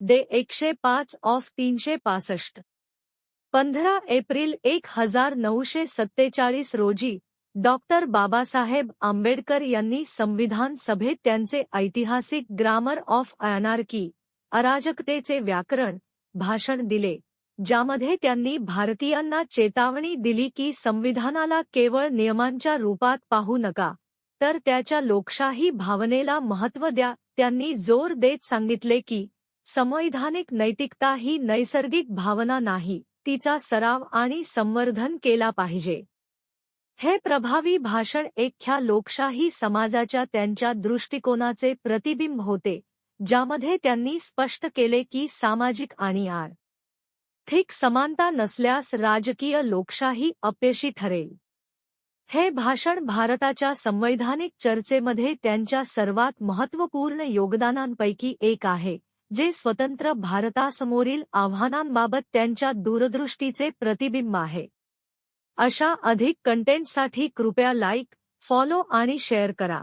Day एकशे पाच of तीनशे पासष्ट. पंधरा एप्रिल एक हजार नऊशे सत्तेचाळीस रोजी डॉक्टर बाबासाहेब आंबेडकर यांनी संविधान सभेत त्यांचे ऐतिहासिक ग्रामर ऑफ अनार्की अराजकतेचे व्याकरण भाषण दिले ज्यामध्ये त्यांनी भारतीयांना चेतावणी दिली की संविधानाला केवळ नियमांच्या रूपात पाहू नका तर त्याच्या लोकशाही भावनेला महत्त्व द्या त्यांनी जोर देत सांगितले की संवैधानिक नैतिकता ही नैसर्गिक भावना नाही तिचा सराव आणि संवर्धन केला पाहिजे. हे प्रभावी भाषण एख्या लोकशाही समाजाच्या त्यांच्या दृष्टिकोनाचे प्रतिबिंब होते ज्यामध्ये त्यांनी स्पष्ट केले की सामाजिक आणि आर्थिक समानता नसल्यास राजकीय लोकशाही अपयशी ठरेल. हे भाषण भारताच्या संवैधानिक चर्चेमध्ये त्यांच्या सर्वात महत्त्वपूर्ण योगदानांपैकी एक आहे. जे स्वतंत्र भारतासमोरील आव्हानांबाबत त्यांच्या दूरदृष्टीचे प्रतिबिंब आहे. अशा अधिक कंटेंटसाठी कृपया लाईक फॉलो आणि शेअर करा.